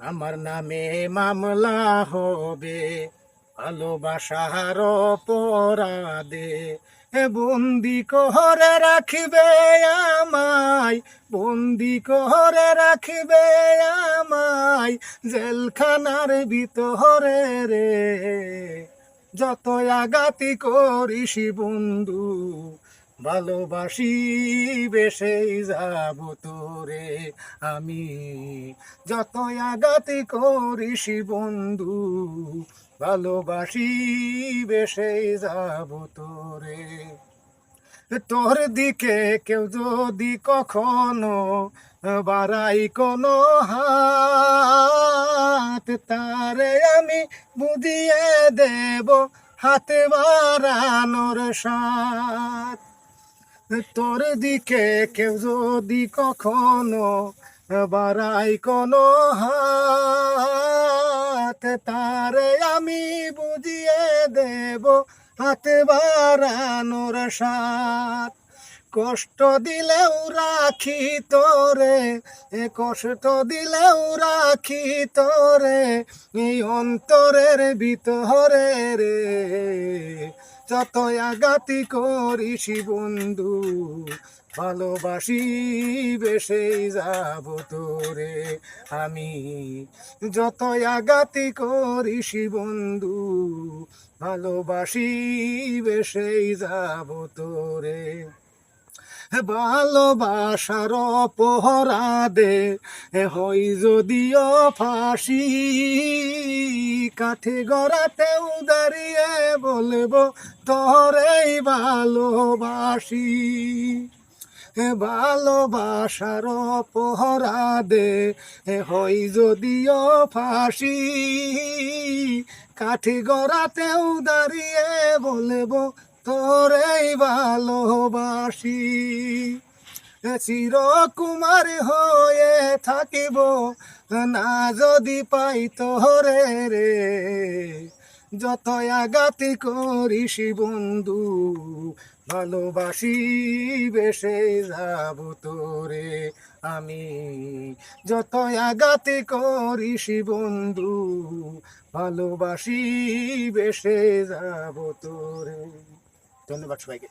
আমার নামে মামলা হবে, ভালোবাসার এ বন্দি করে রাখবে আমায়, বন্দি করে রাখবে আমায়, জেলখানার ভিতরে রে। যত আগাতি করিস বন্ধু ভালোবাসি, বেশেই যাব তোরে আমি। যত আগাতি করিস বন্ধু, ভালোবাসি, বেশেই যাব তোরে। তোর দিকে কেউ যদি কখনো বাড়াই কোনো হাত, তারে আমি বুঝিয়ে দেব হাতে বাড়ানোর সাথ তোর দিকে কেউ যদি কখনো বাড়াই কোনো হাত, তারে আমি বুঝিয়ে দেব হাতে বাড়ানোর সাথ কষ্ট দিলেও রাখি তোরে, এ কষ্ট দিলেও রাখি তোরে, এই অন্তরের ভিতরে রে। যত আগাতি করিসি বন্ধু ভালোবাসি বেশেই যাব তোরে। আমি যত আগাতি করিসি বন্ধু ভালোবাসি বেশেই যাব তোরে। ভালোবাসার পহরা দে হই যদিও ফাঁসি। কাঠে গড়াতেও দাঁড়িয়ে বলব, তোরেই ভালোবাসি। ভালোবাসার পহরা দে হই যদিও ফাঁসি। কাঠি গড়াতেও দাঁড়িয়ে বলব তোরেই ভালোবাসি। চিরকুমার হয়ে থাকিব না যদি পাই তোরে রে। যত আগাতি করিস বন্ধু ভালোবাসি বেশে যাব তোরে। আমি যত আগাতি করিস বন্ধু ভালোবাসি বেশে যাব তোরে। ধন্যবাদ সবাইকে।